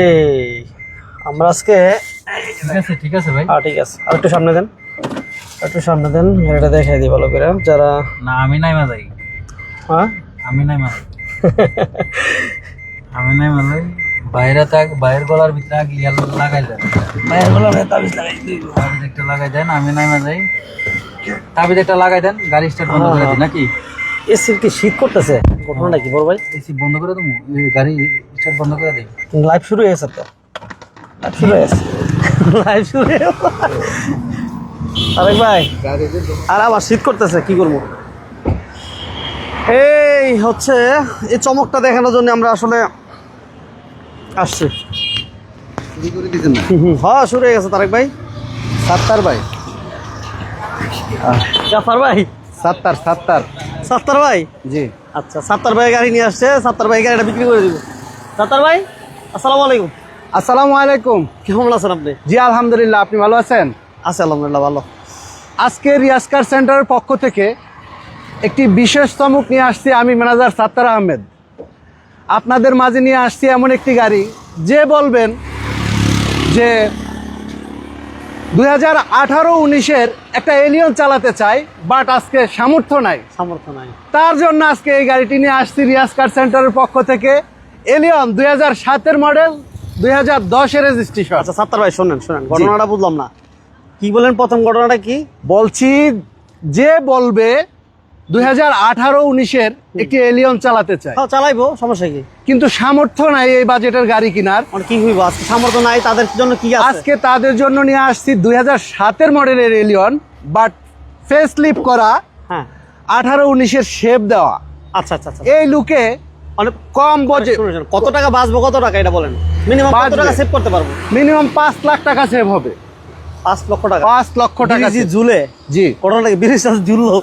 এই আমরা আজকে ঠিক আছে ঠিক আছে ভাই। হ্যাঁ ঠিক আছে আর একটু সামনে দেন। একটু সামনে দেন এটা দেখাই দিই ভালো করে। যারা না আমি নাই মাজাই হ্যাঁ? আমি নাই মাজাই আমি নাই মাজাই বাইরে থাক বাইরের গলার ভিতরে আগে ইয়াল লাগাই বলা তাবিজ লাগাই দিই। তাবিজ একটা লাগাই দেন আমি নাই মাজাই তাবিজ একটা লাগাই দেন গাড়ি স্টার্ট বন্ধ করে দিন নাকি? এসির কি শীত করতেছে? ঘটনাটা কি বড় ভাই? এসি বন্ধ করে দেবো গাড়ি স্টার্ট বন্ধ করে দিই লাইভ শুরু হয়ে গেছে তো? লাইভ শুরু হয়ে গেছে লাইভ শুরু হয়ে। আরেক ভাই আর আবার শীত করতেছে কি করব? এই হচ্ছে এই চমকটা দেখানোর জন্য আমরা আসলে আসছি। হ্যাঁ শুরু হয়ে গেছে তারেক ভাই। সাত্তার ভাই। জাফর ভাই। সাত্তার সাত্তার। সাত্তার ভাই? জি। আচ্ছা সাত্তার ভাই গাড়ি নিয়ে আসছে সাত্তার ভাই গাড়িটা বিক্রি করে দিব। সাত্তার ভাই আসসালামু আলাইকুম। আসসালামু আলাইকুম। কেমন আছেন আপনি? জি আলহামদুলিল্লাহ আপনি ভালো আছেন? আছে আলহামদুলিল্লাহ ভালো। আজকে রিয়াজ কার সেন্টারের পক্ষ থেকে একটি বিশেষ চমক নিয়ে আসছি আমি ম্যানেজার সাত্তার আহমেদ। আপনাদের মাঝে নিয়ে আসছি এমন একটি গাড়ি যে বলবেন যে দুই হাজার আঠারো উনিশের একটা এলিয়ন চালাতে চাই বাট আজকে সামর্থ্য নাই। সামর্থ্য নাই। তার জন্য আজকে এই গাড়িটি নিয়ে আসছি রিয়াজ কার সেন্টারের পক্ষ থেকে। এলিয়ন দুই হাজার সাতের মডেল দুই হাজার দশের রেজিস্ট্রেশন আচ্ছা সাত্তার ভাই শোনেন শোনেন ঘটনাটা বুঝলাম না। কি বলেন প্রথম ঘটনাটা কি? বলছি যে বলবে দুই হাজার আঠারো উনিশের একটি এলিয়ন চালাতে চায় হ্যাঁ চালাইবো সমস্যা কি? কিন্তু সামর্থ্য নাই এই বাজেটের গাড়ি কেনার। মানে কি হইব? আজকে সামর্থ্য নাই তাদের জন্য কি আজকে তাদের জন্য নিয়ে আসছি দুই হাজার সাতের মডেলের এলিয়ন বাট ফেস লিপ করা হ্যাঁ। আঠারো উনিশের শেপ দেওয়া। আচ্ছা আচ্ছা আচ্ছা। এই লুকে মানে কম বাজেট কত টাকা বাঁচবো কত টাকা এটা বলেন। মিনিমাম কত। টাকা সেভ করতে পারব? মিনিমাম পাঁচ লাখ টাকা সেভ হবে। পাঁচ লক্ষ টাকা। পাঁচ লক্ষ টাকা ঝুলে। জি। ঘটনাটা কি ব্রিজ ঝুললো?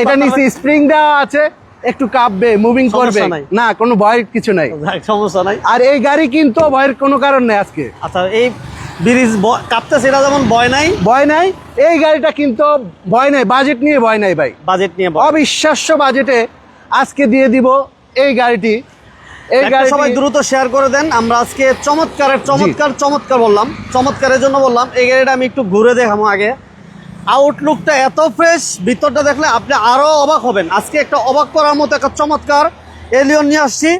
এটা নিচে স্প্রিং দেওয়া আছে একটু কাঁপবে মুভিং করবে। না কোনো ভয়ের কিছু নাই। সমস্যা নাই। আর এই গাড়ি কিন্তু ভয়ের কোনো কারণ নেই আজকে। আচ্ছা এই ব্রিজ কাঁপতে সেটা যেমন ভয় নাই? ভয় নাই। এই গাড়িটা কিন্তু ভয় নাই বাজেট নিয়ে ভয় নাই ভাই। বাজেট নিয়ে অবিশ্বাস্য বাজেটে আজকে দিয়ে দিব এই গাড়িটি। এই গাড়ি সবাই দ্রুত শেয়ার করে দেন। আমরা আজকে চমৎকারের চমৎকার চমৎকার বললাম। চমৎকারের জন্য বললাম এই গাড়িটা আমি একটু ঘুরে দেখাবো আগে। আউটলুকটা এত ফ্রেশ ভিতরটা দেখলে আপনি আরও অবাক হবেন। আজকে একটা অবাক করার মতো একটা চমৎকার এলিয়ন নিয়ে আসছি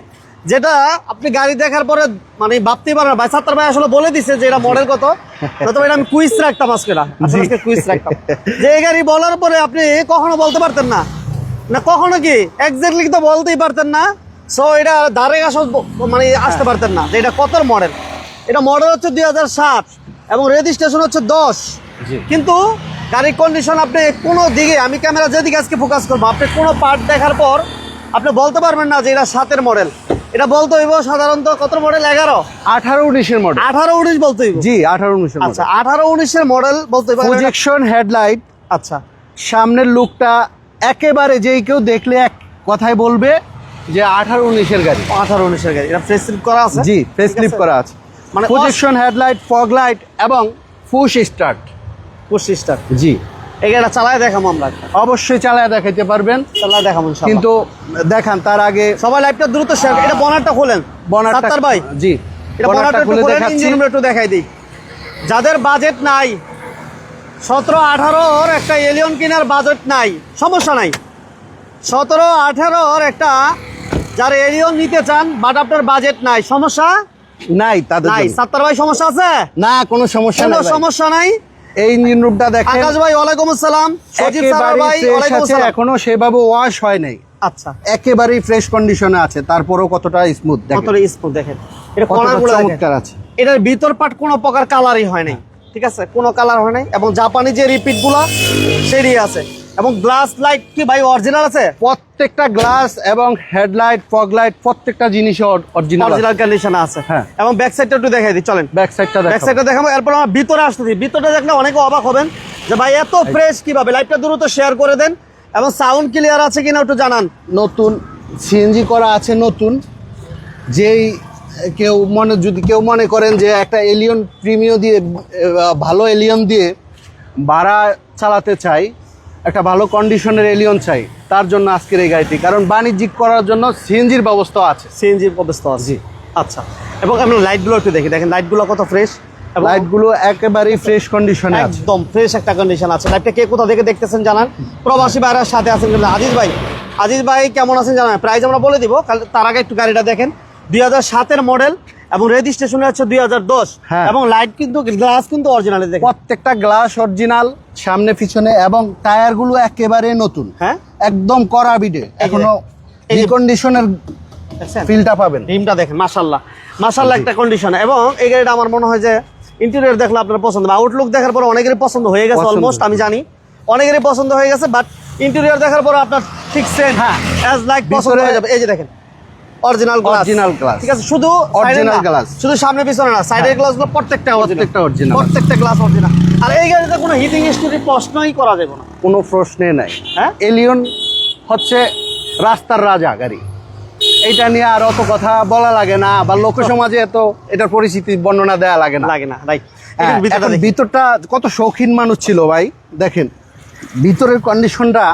যেটা আপনি গাড়ি দেখার পরে মানে ভাবতেই পারেন ভাই সাত্তার ভাই আসলে বলে দিছে যে এটা মডেল কত। তবে এটা আমি কুইজ রাখতাম আজকে না। আজকে কুইজ রাখতাম। যে এই গাড়ি বলার পরে আপনি কখনো বলতে পারতেন না? না কখনো কি? এক্স্যাক্টলি তো বলতেই পারতেন না। সো এটা ধারে কাছে মানে আসতে পারতেন না। যে এটা কত মডেল এটা মডেল হচ্ছে দুই হাজার সাত এবং রেজিস্ট্রেশন হচ্ছে দশ। কিন্তু গাড়ির কন্ডিশন আপনি কোনো দিকে আমি ক্যামেরা যেদিকে আজকে ফোকাস করব আপনি কোনো পার্ট দেখার পর আপনি বলতে পারবেন না যে এটা সাতের মডেল এটা বলতে হইব সাধারণত কত মডেল এগারো। আঠারো উনিশের মডেল আঠারো উনিশ বলতে হইব। জি আঠারো উনিশের আচ্ছা আঠারো উনিশের মডেল বলতে হইব প্রজেকশন হেডলাইট আচ্ছা। সামনের লুকটা একেবারে যেই কেউ দেখলে এক কথায় বলবে যে আঠারো উনিশের গাড়ি। আঠারো উনিশের গাড়ি। এটা ফ্রেশ করা আছে? জি ফেস ঠিক করা আছে। মানে প্রজেকশন হেডলাইট ফগ লাইট এবং ফুশ স্টার্ট পঁচিশ স্টার জি। এই গাড়িটা চালায় দেখাবো আমরা অবশ্যই চালায় দেখাইতে পারবেন। চালায় দেখাবো। কিন্তু দেখান তার আগে সবাই লাইভটা দ্রুত শেয়ার এটা বনারটা খোলেন। বনারটা ভাই। জি এটা বনারটা খুলে দেখাচ্ছি। একটু দেখাই দিই। যাদের বাজেট নাই সতেরো আঠারোর একটা এলিয়ন কেনার বাজেট নাই সমস্যা নাই। সতেরো আঠারোর একটা যারা এলিয়ন নিতে চান বাট আপনার বাজেট নাই সমস্যা? নাই তাদের নাই। সাত্তার ভাই সমস্যা আছে? না কোনো সমস্যা নেই সমস্যা নাই? এই ইঞ্জিন রুমটা দেখেন। আকাশ ভাই ওয়ালাইকুম আসসালাম। সজিব একেবারেই ভাই ওয়ালাইকুম আসসালাম। এখনও সেভাবে ওয়াশ হয় নাই। আচ্ছা। একেবারেই ফ্রেশ কন্ডিশনে আছে তারপরেও কতটা স্মুথ দেখেন। কতটা স্মুথ দেখেন। এটা কর্নারগুলো চমৎকার আছে। এটার ভিতর পাট কোনো প্রকার কালারই হয় নাই। ঠিক আছে? কোনো কালার হয় নাই। এবং জাপানি যে রিপিটগুলো সেটাই আছে। এবং গ্লাস লাইট কি ভাই অরিজিনাল আছে? প্রত্যেকটা গ্লাস এবং হেডলাইট ফগ লাইট প্রত্যেকটা জিনিসই অরিজিনাল অরিজিনাল কন্ডিশন আছে। হ্যাঁ। এবং ব্যাক সাইডটা একটু দেখাই দিই চলেন। ব্যাক সাইডটা ব্যাক সাইডটা দেখাবো এরপর আমরা ভিতরে আসতে দিই। ভিতরটা দেখলে অনেকে অবাক হবেন যে ভাই এত ফ্রেশ কীভাবে? লাইটটা দ্রুত শেয়ার করে দেন। এবং সাউন্ড ক্লিয়ার আছে কিনা একটু জানান। নতুন সিএনজি করা আছে নতুন। যেই কেউ মনে যদি কেউ মনে করেন যে একটা এলিয়ন প্রিমিয় দিয়ে ভালো এলিয়ন দিয়ে ভাড়া চালাতে চাই একটা ভালো কন্ডিশনের এলিয়ন চাই তার জন্য আজকের এই গাড়িটি। কারণ বাণিজ্যিক করার জন্য সিএনজির ব্যবস্থা আছে। সিএনজির ব্যবস্থা আছে। আচ্ছা। এবং আমরা লাইটগুলো একটু দেখি। দেখেন লাইটগুলো কত ফ্রেশ লাইটগুলো একেবারেই ফ্রেশ কন্ডিশনে আছে। একদম ফ্রেশ একটা কন্ডিশন আছে। লাইটটা কে কোথা থেকে দেখতেছেন জানান? প্রবাসী ভাইরার সাথে আছেন কিন্তু আজিজ ভাই। আজিজ ভাই কেমন আছেন জানান? প্রাইস আমরা বলে দিব কাল- তার আগে একটু গাড়িটা দেখেন। দুই হাজার মডেল এবং রেজিস্ট্রেশন হচ্ছে দুই হাজার দশ। হ্যাঁ। এবং লাইট কিন্তু গ্লাস কিন্তু অরিজিনালি দেখেন। প্রত্যেকটা গ্লাস অরিজিনাল সামনে পিছনে এবং টায়ারগুলো একেবারে নতুন। হ্যাঁ। একদম করা বিডে এখনও রিকন্ডিশনের ফিলটা পাবেন। রিমটা দেখেন মাশাল্লাহ মাশাল্লাহ একটা কন্ডিশন এবং এই গাড়িটা আমার মনে হয় যে ইন্টেরিয়র দেখলে আপনার পছন্দ আউটলুক দেখার পর অনেকেরই পছন্দ হয়ে গেছে অলমোস্ট আমি জানি। অনেকেরই পছন্দ হয়ে গেছে বাট ইন্টেরিয়র দেখার পর আপনার ঠিক সেম হ্যাঁ। অ্যাজ লাইক পছন্দ হয়ে যাবে। এই যে দেখেন অরিজিনাল গ্লাস Original glass। ঠিক আছে শুধু না, glass। শুধু সামনে পিছনে না সাইডের গ্লাসগুলো প্রত্যেকটা প্রত্যেকটা original। প্রত্যেকটা গ্লাস অরিজিনাল আর এই গাড়িতে কোনো হিটিং হিস্টোরি প্রশ্নই করা যাবে না কোনো প্রশ্নে নাই হ্যাঁ? এলিয়ন হচ্ছে রাস্তার রাজা গাড়ি এইটা নিয়ে আর অত কথা বলা লাগে না বা লোক সমাজে এত এটার পরিস্থিতি বর্ণনা দেওয়া লাগে না লাগে না রাইট হ্যাঁ। ভিতরটা কত শৌখিন মানুষ ছিল ভাই দেখেন ভিতরের কন্ডিশনটা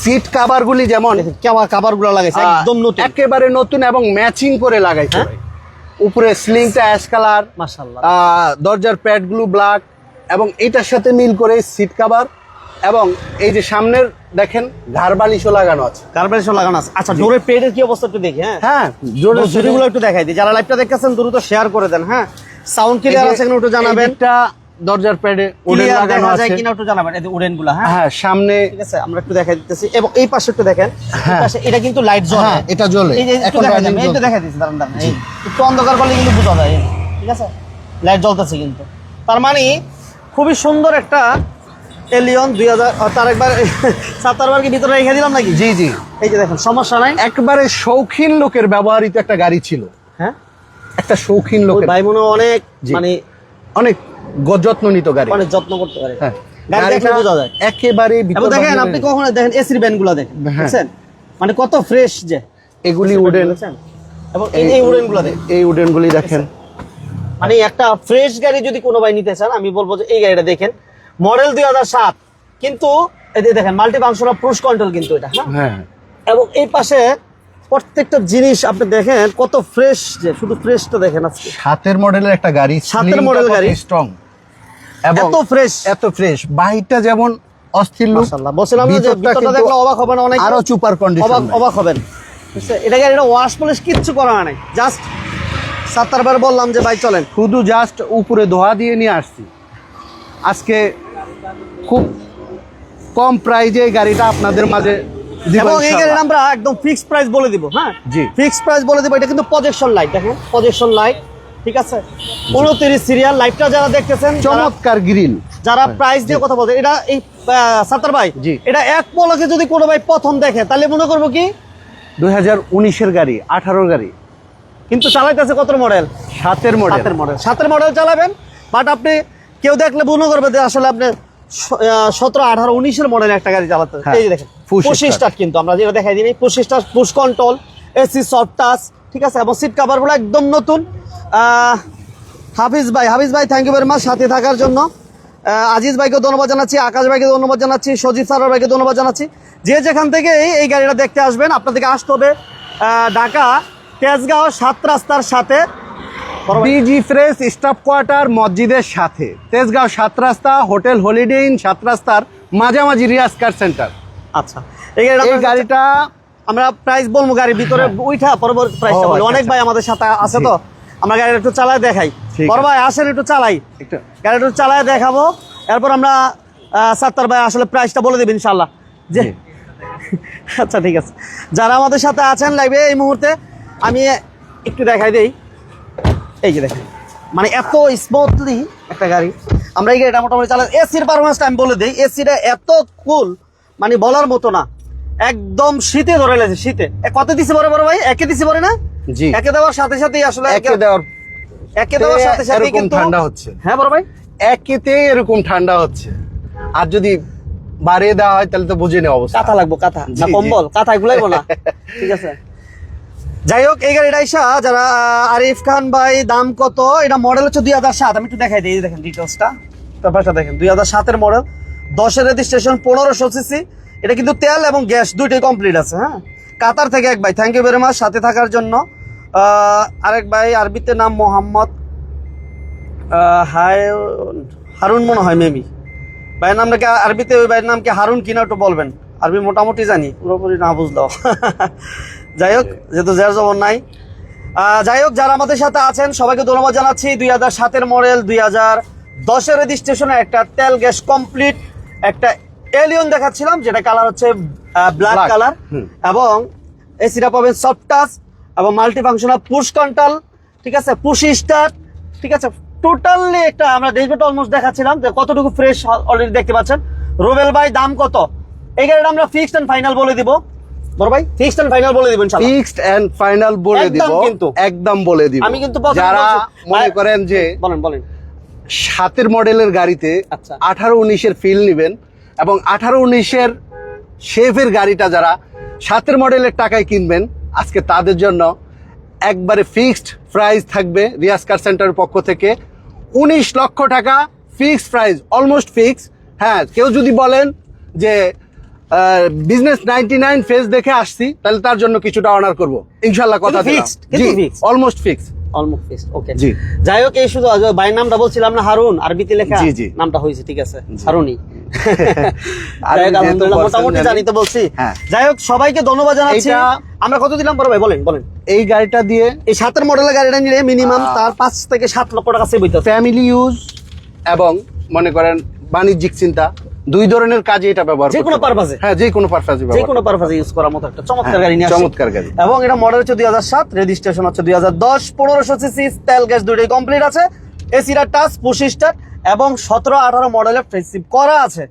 সিট কাভারগুলি যেমন দেখেন কেমন কাবারগুলো লাগাইছে একদম নতুন। একেবারে নতুন এবং ম্যাচিং করে লাগাইছে। হ্যাঁ? উপরে স্লিংটা অ্যাশ কালার মাশাল্লাহ দরজার প্যাডগুলো ব্ল্যাক এবং এটার সাথে মিল করে সিট কাভার এবং এই যে সামনের দেখেন ঘাড় বালিশও লাগানো আছে। কার্বেশন লাগানো আছে। আচ্ছা ডোরের পেডের কি অবস্থা একটু দেখি হ্যাঁ? হ্যাঁ জোরে জুড়িগুলো একটু দেখাই দিই। যারা লাইভটা দেখতেছেন দ্রুত শেয়ার করে দেন হ্যাঁ? সাউন্ড ক্লিয়ার আছে কিনা একটু জানাবেন। এটা দরজার প্যাডে উডেন লাগানো আছে। কিনা একটু জানাবেন এই উডেনগুলা হ্যাঁ? হ্যাঁ সামনে ঠিক আছে আমরা একটু দেখাই দিতেছি। এবং এই পাশে একটু দেখেন হ্যাঁ। পাশে এটা কিন্তু লাইট জ্বলে। হ্যাঁ, এটা জ্বলে। এখন দেখা যাবে দিচ্ছি দাঁড়ান দাঁড়ান এই একটু অন্ধকার করলে কিন্তু বোঝা যায় ঠিক আছে? লাইট জ্বলতেছে কিন্তু। তার মানে খুবই সুন্দর একটা এলিয়ন দুই হাজার তার একবার সাতার বার কি ভিতরে রেখে দিলাম নাকি? জি জি। এই যে দেখেন সমস্যা নাই। একবারে শৌখিন লোকের ব্যবহৃত একটা গাড়ি ছিল। হ্যাঁ? একটা শৌখিন লোকের। ভাই মনে অনেক মানে অনেক যত্ন নিত গাড়ি। অনেক যত্ন করতে পারে হ্যাঁ। গাড়িটা বোঝা যায়। একেবারে দেখেন আপনি কখনো দেখেন এসির হ্যাঁ। দেখছেন মানে কত ফ্রেশ যে। এগুলি উডেন এবং এই এই দেখেন। মানে একটা ফ্রেশ গাড়ি যদি কোনো ভাই নিতে চান আমি বলব যে এই গাড়িটা দেখেন। মডেল দুই হাজার সাত। কিন্তু এই দেখেন মাল্টি ফাংশনাল পুশ কন্ট্রোল কিন্তু এটা হ্যাঁ? হ্যাঁ। এবং এই পাশে প্রত্যেকটা জিনিস আপনি দেখেন কত ফ্রেশ যে শুধু ফ্রেশটা দেখেন আজকে। সাতের মডেলের একটা গাড়ি সাতের মডেল গাড়ি। স্ট্রং এত ফ্রেশ এত ফ্রেশ বাহিরটা যেমন অস্থির লুক বলছিলাম না যে ভিতরটা দেখলে অবাক হবেন অনেক। আরও চুপার অবাক কন্ডিশন অবাক হবেন। বুঝছে? এটা ওয়াশ পলিশ কিচ্ছু করা নাই। জাস্ট সাতটার বার বললাম যে ভাই চলেন। শুধু জাস্ট উপরে ধোয়া দিয়ে নিয়ে আসছি। আজকে খুব কম প্রাইজে এই গাড়িটা আপনাদের মাঝে এবং এই। গাড়ির আমরা একদম ফিক্সড প্রাইস বলে দিব হ্যাঁ? জি। ফিক্সড প্রাইস বলে দিব এটা কিন্তু প্রজেকশন লাইট দেখেন? প্রজেকশন লাইট ঠিক আছে? উনত্রিশ সিরিয়াল লাইটটা যারা দেখতেছেন চমৎকার গ্রিল যারা প্রাইস দিয়ে কথা বলতে এটা এই সাতার ভাই এটা এক পলকে যদি কোনো ভাই প্রথম দেখে তাহলে মনে করব কি? দুই হাজার উনিশের গাড়ি আঠারোর গাড়ি। কিন্তু চালাইতেছে কত মডেল সাতের মডেল সাতের মডেল সাতের মডেল চালাবেন বাট আপনি কেউ দেখলে মনে করবে যে আসলে আপনি সতেরো আঠারো উনিশের মডেল একটা গাড়ি চালাতে হ্যাঁ, এই দেখেন। স্টার্ট কিন্তু আমরা যেটা দেখাই দিই start push control AC soft touch ঠিক আছে? এবং সিট কাভারগুলো একদম নতুন। হাফিজ ভাই হাফিজ ভাই থ্যাংক ইউ ভেরি মাচ সাথে থাকার জন্য। আজিজ ভাইকে ধন্যবাদ জানাচ্ছি আকাশ ভাইকে ধন্যবাদ জানাচ্ছি সজিব সারার ভাইকে ধন্যবাদ জানাচ্ছি। যে যেখান থেকে এই- এই গাড়িটা দেখতে আসবেন আপনাদেরকে আসতে হবে ঢাকা তেজগাঁও সাত রাস্তার সাথে। বিজি ফ্রেশ স্টাফ কোয়ার্টার মসজিদের সাথে। তেজগাঁও সাত রাস্তা হোটেল হলিডে ইন সাত রাস্তার মাঝামাঝি রিয়াজ কার সেন্টার। আচ্ছা। এই গাড়িটা আমরা প্রাইস বলব গাড়ির ভিতরে উঠা পরবর্তী প্রাইসটা বলি। আচ্ছা, অনেক আচ্ছা। ভাই আমাদের সাথে আছে তো আমরা গাড়িটা একটু চালায় দেখাই। বড় ভাই আসেন একটু চালাই। একটু। গাড়ি একটু চালায় দেখাবো। এরপর আমরা সাত্তার ভাই আসলে প্রাইসটা বলে দেবেন ইনশাল্লাহ যে আচ্ছা ঠিক আছে। যারা আমাদের সাথে আছেন লাইভে এই মুহূর্তে আমি একটু দেখাই দেই। এই যে দেখেন। মানে এত স্মুথলি একটা গাড়ি। আমরা এই গাড়িটা মোটামুটি চালাই এসির পারফরমেন্সটা আমি বলে দিই। এসিটা এত কুল মানে বলার মতো না। একদম শীতে ধরে লেছে শীতে। কত দিছে বড় বড় ভাই? একে দিছে বড় না? জি। একে দেওয়ার সাথে সাথেই আসলে একে দেওয়ার একে দেওয়ার সাথে সাথে কিন্তু ঠান্ডা হচ্ছে। হ্যাঁ বড় ভাই? একেতে এরকম ঠান্ডা হচ্ছে। আর যদি বাড়িয়ে দেওয়া হয় তাহলে তো বুঝে নেওয়া অবস্থা। কাঁথা লাগবো কাঁথা। না কম্বল কাঁথা গুলাইবো না ঠিক আছে। যাই হোক এই গাড়িটা ইসা যারা আরিফ খান ভাই দাম কত? এটা মডেল হচ্ছে দুই হাজার সাত। আমি একটু দেখাই দিই দেখেন ডিটেলসটা ব্যাপারটা দেখেন দুই হাজার সাতের মডেল দশের রেজিস্ট্রেশন পনেরোশো সিসি এটা কিন্তু তেল এবং গ্যাস দুইটাই কমপ্লিট আছে হ্যাঁ? কাতার থেকে এক ভাই থ্যাংক ইউ ভেরি মাচ সাথে থাকার জন্য। আরেক ভাই আরবিতে নাম মোহাম্মদ হায় হারুন মনে হয় মেবি ভাইয়ের নাম নাকি আরবিতে ওই ভাইয়ের নাম কি হারুন কিনা একটু বলবেন? আরবি মোটামুটি জানি পুরোপুরি না বুঝলেও। যাই হোক যেহেতু জের জবর নাই। যাই হোক যারা আমাদের সাথে আছেন সবাইকে ধন্যবাদ জানাচ্ছি। দুই হাজার সাতের মডেল দুই হাজার দশের রেজিস্ট্রেশনে একটা তেল গ্যাস কমপ্লিট একটা এলিয়ন দেখাচ্ছিলাম যেটা কালার হচ্ছে ব্ল্যাক কালার। এবং এসিটা পাবেন সফট টাচ এবং মাল্টি ফাংশনাল পুশ কন্ট্রোল ঠিক আছে? পুশ স্টার্ট ঠিক আছে? টোটালি একটা আমরা ডেসবোর্ড অলমোস্ট দেখাচ্ছিলাম যে কতটুকু ফ্রেশ অলরেডি দেখতে পাচ্ছেন। রোবেল ভাই দাম কত? এই গাড়িটা আমরা ফিক্সড এন্ড ফাইনাল বলে দিব। বড় ভাই ফিক্সড এন্ড ফাইনাল বলে দিব ইনশাআল্লাহ। ফিক্সড এন্ড ফাইনাল বলে দিব। একদম কিন্তু। একদম বলে দিব। আমি কিন্তু যারা মনে করেন যে বলেন বলেন। সাতের মডেলের গাড়িতে আচ্ছা। আঠারো উনিশের ফিল নেবেন। এবং আঠারো উনিশের শেফের গাড়িটা যারা সাতের মডেলের টাকায় কিনবেন, আজকে তাদের জন্য একবারে ফিক্সড প্রাইস থাকবে রিয়াজ কার সেন্টারের পক্ষ থেকে। উনিশ লক্ষ টাকা ফিক্সড প্রাইস, অলমোস্ট ফিক্সড। হ্যাঁ কেউ যদি বলেন যে বিজনেস নাইনটি নাইন ফেজ দেখে আসছি তাহলে তার জন্য কিছুটা অনার করব। কথা দিলাম। জি almost fix almost fixed okay জি। যাই হোক এই শুধু ভাইয়ের নামটা বলছিলাম না হারুন আরবিতে লেখা? জি, জি। নামটা হয়েছে ঠিক আছে। হারুনই। মোটামুটি জানি- তো বলছি। হ্যাঁ। যাই হোক সবাইকে ধন্যবাদ জানাচ্ছি। আমরা কত দিলাম বড় ভাই? বলেন বলেন। এই গাড়িটা দিয়ে এই সাতের মডেলের গাড়িটা নিলে মিনিমাম তার পাঁচ থেকে সাত লক্ষ টাকা সেভ হইতে ফ্যামিলি ইউজ এবং মনে করেন বাণিজ্যিক চিন্তা। দুই ধরনের কাজে এটা ব্যবহার যে কোনো এ? হ্যাঁ যে কোনো পারপাসে যে কোনো পারপাসে ইউজ করার মতো একটা চমৎকার গাড়ি নিয়ে আসছি। চমৎকার গাড়ি। এবং এটা মডেল হচ্ছে দুই হাজার সাত রেজিস্ট্রেশন হচ্ছে দুই হাজার দশ পনেরোশো সিসি তেল গ্যাস দুইটাই কমপ্লিট আছে। এসিরা টাচ পঁচিশ স্টার এবং সতেরো আঠারো মডেলের ফ্রেসিভ করা আছে।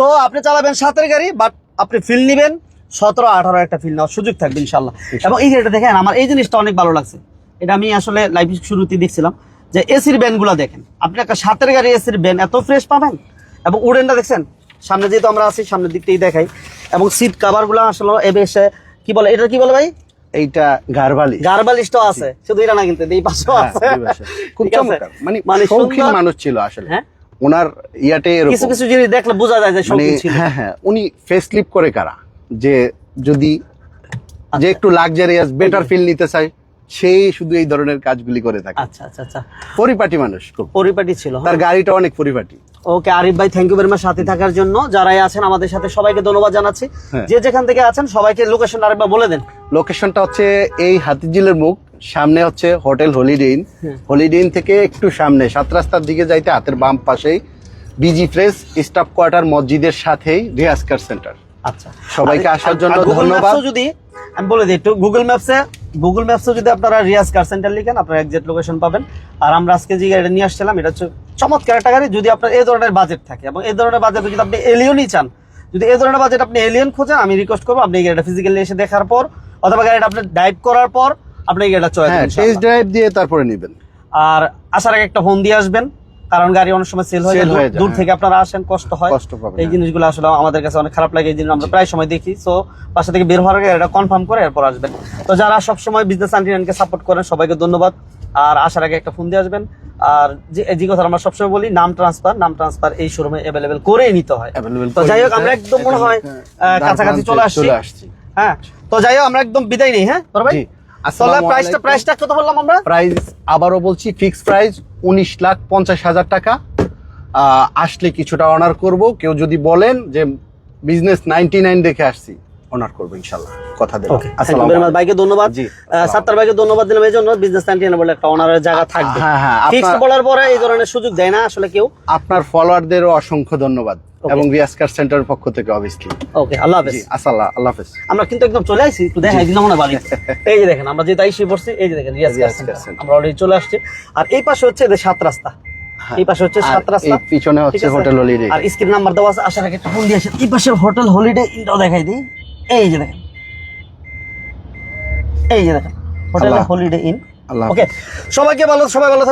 তো আপনি চালাবেন সাতের গাড়ি বাট আপনি ফিল নিবেন সতেরো আঠারো একটা ফিল নেওয়ার সুযোগ থাকবে ইনশাল্লাহ এবং এই গাড়িটা দেখেন আমার এই জিনিসটা অনেক ভালো লাগছে। এটা আমি আসলে লাইফ শুরুতে দেখছিলাম যে এসির ব্যান্ডগুলো দেখেন। আপনি একটা সাতের গাড়ি এসির ব্যান্ড এত ফ্রেশ পাবেন? এবং উডেনটা দেখছেন সামনে যেহেতু আমরা আছি সামনের দিকটাই দেখাই। এবং সিট কাভারগুলো আসলে এসে কি বলে এটা কি বলে ভাই? এইটা গারবালি গার্বালিশটাও আছে শুধু এটা না কিন্তু এই পাশেও হ্যাঁ, আছে। খুব চমৎকার। মানে মানে শৌখিন মানুষ ছিল আসলে। হ্যাঁ? ওনার ইয়াতে কিছু এরকম। কিছু জিনিস দেখলে বোঝা যায় যে মানে শৌখিন ছিল। হ্যাঁ হ্যাঁ উনি ফেস লিপ করে কারা? যে যদি আচ্ছা। যে একটু লাক্সারিয়াস বেটার ফিল নিতে চায়। সেই শুধু এই ধরনের কাজগুলি করে থাকে। আচ্ছা আচ্ছা আচ্ছা। পরিপাটি মানুষ খুব। পরিপাটি ছিল তার গাড়িটা অনেক পরিপাটি। ওকে আরিফ ভাই থ্যাংক ইউ ভেরি মাচ সাথে থাকার জন্য। যারাই আছেন আমাদের সাথে সবাইকে ধন্যবাদ জানাচ্ছি। হ্যাঁ। যে যেখান থেকে আছেন সবাইকে লোকেশন আরেকবার বলে দেন। লোকেশনটা হচ্ছে এই হাতিঝিলের মুখ। সামনে হচ্ছে হোটেল হলিডে ইন হ্যাঁ। হলিডে ইন থেকে একটু সামনে সাত রাস্তার দিকে যাইতে হাতের বাম পাশেই বিজি ফ্রেস স্টাফ কোয়ার্টার মসজিদের সাথেই রিয়াজ কার সেন্টার আচ্ছা। সবাইকে আসার জন্য ধন্যবাদ। যদি আমি বলে দিই একটু গুগল ম্যাপসে গুগল ম্যাপসে যদি আপনারা রিয়াজ কার সেন্টার লিখেন আপনারা একজ্যাক্ট লোকেশন পাবেন। আর আমরা আজকে যে গাড়িটা নিয়ে আসছিলাম এটা হচ্ছে চমৎকার একটা গাড়ি। যদি আপনার এই ধরনের বাজেট থাকে এবং এই ধরনের বাজেট যদি আপনি এলিয়নই চান যদি এই ধরনের বাজেট আপনি এলিয়ন খোঁজেন আমি রিকোয়েস্ট করব আপনি এই গাড়িটা ফিজিক্যালি এসে দেখার পর অথবা গাড়িটা আপনি ড্রাইভ করার পর আপনি এই গাড়িটা চয়েস হ্যাঁ টেস্ট ড্রাইভ দিয়ে তারপরে নেবেন। আর আসার আগে একটা ফোন দিয়ে আসবেন। কারণ গাড়ি অনেক সময় সেল হয়ে যায় দূর- দূর হ্যাঁ। থেকে আপনারা আসেন কষ্ট হয়। কষ্ট এই হ্যাঁ। জিনিসগুলো আসলে আমাদের কাছে অনেক খারাপ লাগে এই জিনিস আমরা প্রায় সময় দেখি। সো বাসা থেকে বের হওয়ার আগে এটা কনফার্ম করে এরপর আসবেন। তো যারা সবসময় বিজনেস আন্টিনানকে সাপোর্ট করেন সবাইকে ধন্যবাদ। আর আসার আগে একটা ফোন দিয়ে আসবেন। আর যে যে কথা আমরা সবসময় বলি নাম ট্রান্সফার নাম ট্রান্সফার এই শোরুমে অ্যাভেলেবেল করেই নিতে হয়। তো যাই হোক আমরা একদম মনে হয় ডান কাছাকাছি চলে আসছি। হ্যাঁ। তো যাই হোক আমরা একদম বিদায় নেই হ্যাঁ ভাই? জি। প্রাইসটা প্রাইসটা কত বললাম আমরা? প্রাইস আবারও বলছি ফিক্স প্রাইস উনিশ লাখ পঞ্চাশ হাজার টাকা। আসলে কিছুটা অনার করব। কেউ যদি বলেন যে বিজনেস নাইনটি নাইন দেখে আসছি অনার করব ইনশাল্লাহ। কথা দিলাম। আসসালামু ভাইকে ধন্যবাদ। জি, আহ, সাত্তার ভাইকে ধন্যবাদ দিলাম। এই জন্য বিজনেস নাইনটিন বলে একটা অনারের জায়গা থাকবে। হ্যাঁ, হ্যাঁ, আপনার- ফিক্সড বলার পরে এই ধরনের সুযোগ দেয় না আসলে কেউ। আপনার ফলোয়ারদেরও অসংখ্য ধন্যবাদ। এবং রিয়াজ কার সেন্টারের পক্ষ থেকে অবভিয়াসলি ওকে আল্লাহ হাফেজ। জি আসাল্লাহ আল্লাহ হাফেজ। আমরা কিন্তু একদম চলে আসছি একটু দেখাই দিলাম না বাড়ি এই যে দেখেন আমরা যেটা এসে পড়ছি এই যে দেখেন রিয়াজ কার সেন্টার। আমরা অলরেডি চলে আসছি। আর এই পাশে হচ্ছে এদের সাত রাস্তা। এই পাশে হচ্ছে সাত রাস্তা এই পিছনে হচ্ছে হোটেল হলিডে আর স্ক্রিন নাম্বার দেওয়া আছে আসার আগে একটা ফোন দিয়ে আসেন। এই পাশে হোটেল হলিডে ইনটাও দেখাই দিই। এই যে দেখেন। এই যে দেখেন হোটেল হলিডে ইন ওকে সবাইকে ভালো সবাই ভালো।